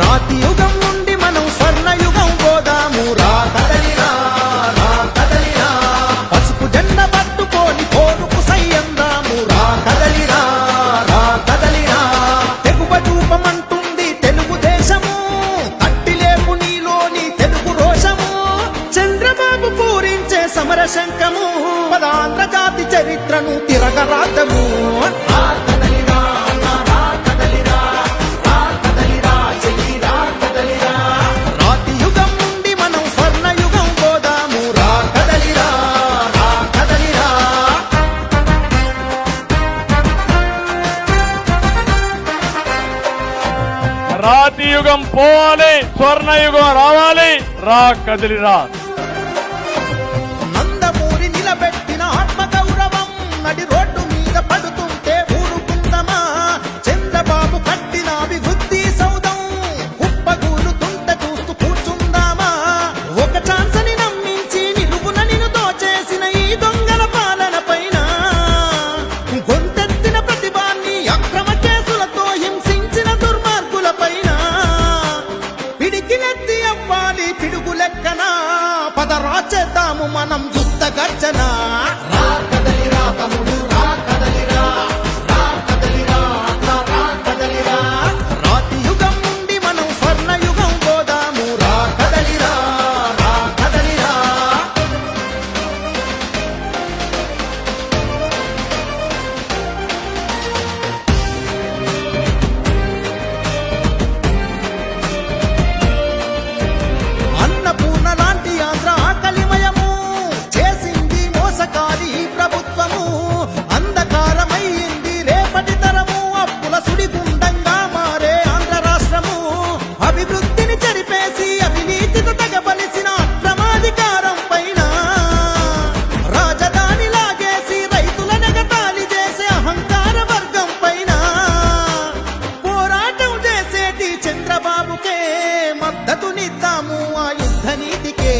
రాతి యుగ సమర శంకము పదాంధ్ర జాతి చరిత్రను తిరగరాదము. రాతి యుగం పోవాలి స్వర్ణయుగం రావాలి రా కదిలిరా i'm mama. నీతికే